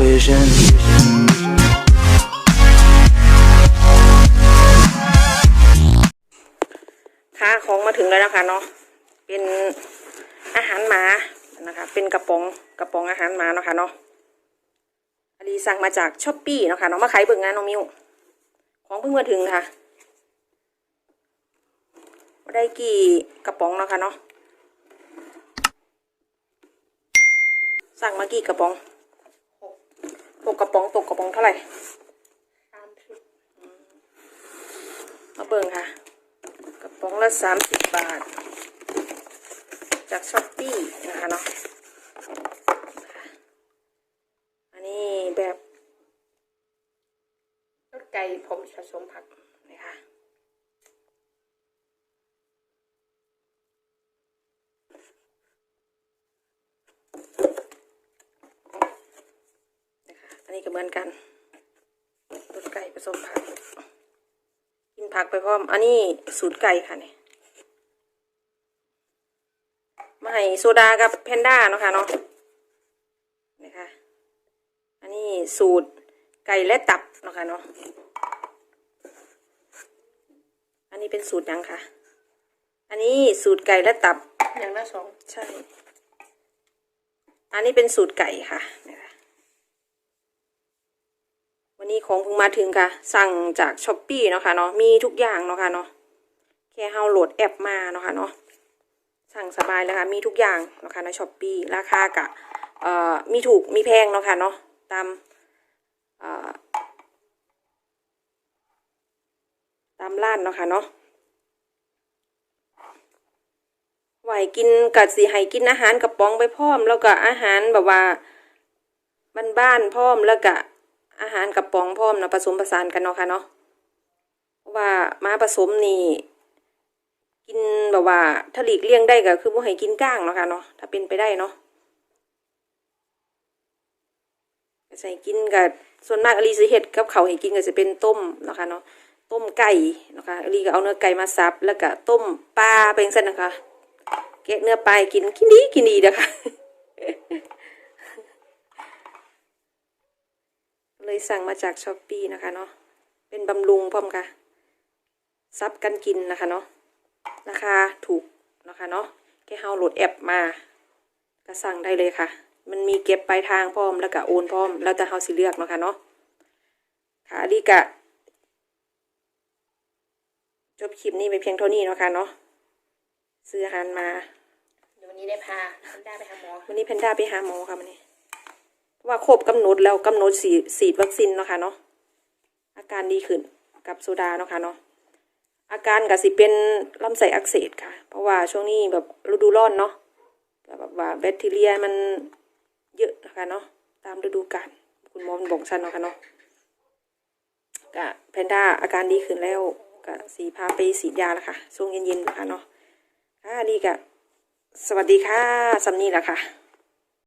vision. ค่ะของมาถึงแล้วนะคะเนาะ เป็นอาหารหมานะคะ เป็นกระป๋องกระป๋องอาหารหมาเนาะค่ะเนาะอดีสั่งมาจากช้อปปี้เนาะค่ะเนาะมาขายเบิ่งงานน้องมิวของเพิ่งมาถึงค่ะมาได้กี่กระป๋องเนาะค่ะเนาะสั่งมากี่กระป๋อง กกระป๋องตกกระป๋องเท่าไหร่สามสิบมาเบิ่งค่ะ กระป๋องละสามสิบบาท จากช้อปปี้นะคะเนาะอันนี้แบบรถไก่ผมสะสมผัก นี้ก็เหมือนกันรสไก่ผสมผัก กินผักไปพร้อม อันนี้สูตรไก่ค่ะเนี่ยมาให้โซดากับแพนด้าเนาะค่ะเนาะนี่ค่ะอันนี้สูตรไก่และตับเนาะค่ะเนาะอันนี้เป็นสูตรยังค่ะ อันนี้สูตรไก่และตับอย่างละสองใช่ อันนี้เป็นสูตรไก่ค่ะนี่ค่ะ ของเพิ่งมาถึงค่ะ สั่งจากช้อปปี้เนาะค่ะเนาะ มีทุกอย่างเนาะค่ะเนาะ แค่เฮาโหลดแอปมาเนาะค่ะเนาะ สั่งสบายเลยค่ะ มีทุกอย่างเนาะค่ะในช้อปปี้ราคากะเอ่อ มีถูก มีแพงเนาะค่ะเนาะ ตามเอ่อตามร้านเนาะค่ะเนาะไหวกินกัดสีให้กินอาหารกระป๋องไปพร้อม แล้วก็อาหารแบบว่าบ้านๆพร้อมแล้วก็ อาหารกระป๋องพร้อมนะผสมผสานกันเนาะค่ะเนาะว่ามาผสมนี่กินแบบว่าถ้าหลีกเลี่ยงได้ก็คือบ่ให้กินก้างเนาะค่ะเนาะถ้าเป็นไปได้เนาะใส่กินกับส่วนมากอลีสิเฮ็ดกับเขาให้กินก็จะเป็นต้มเนาะค่ะเนาะต้มไก่เนาะค่ะอลีก็เอาเนื้อไก่มาสับ แล้วก็ต้มปลาเป็นเส้นนะคะแกะเนื้อปลากินกินดีกินดีนะคะ เลย สั่งมาจากช้อปปีนะคะเนาะเป็นบำรุงพร้อมค่ะซับกันกินนะคะเนาะราคาถูกนะคะเนาะแค่เฮาโหลดแอปมา ก็สั่งได้เลยค่ะ มันมีเก็บปลายทางพร้อมแล้วก็โอนพร้อม แล้วแต่เฮาสิเลือกเนาะค่ะเนาะค่ะอันนี้กะจบคลิปนี้ไปเพียงเท่านี้เนาะค่ะเนาะซื้ออาหารมาเดี๋ยววันนี้ได้พาคุณด้าไปหาหมอวันนี้เพนด้าไปหาหมอค่ะวันนี้เพราะ ว่าครบกำหนดแล้วกำหนดสีฉีดวัคซีนเนาะค่ะเนาะอาการดีขึ้นกับโซดาเนาะค่ะเนาะอาการก็สิเป็นลำไส้อักเสบค่ะ เพราะว่าช่วงนี้แบบฤดูร้อนเนาะแบบว่าแบคทีเรียมันเยอะนะคะเนาะตามฤดูกาลคุณหมอมบอกฉันเนาะค่ะเนาะก็แพนด้าอาการดีขึ้นแล้วก็สีพาไปฉีดยาแล้วค่ะช่วงเย็นๆนะคะเนาะค่ะนี่ก็สวัสดีค่ะซัมนี่แหละค่ะ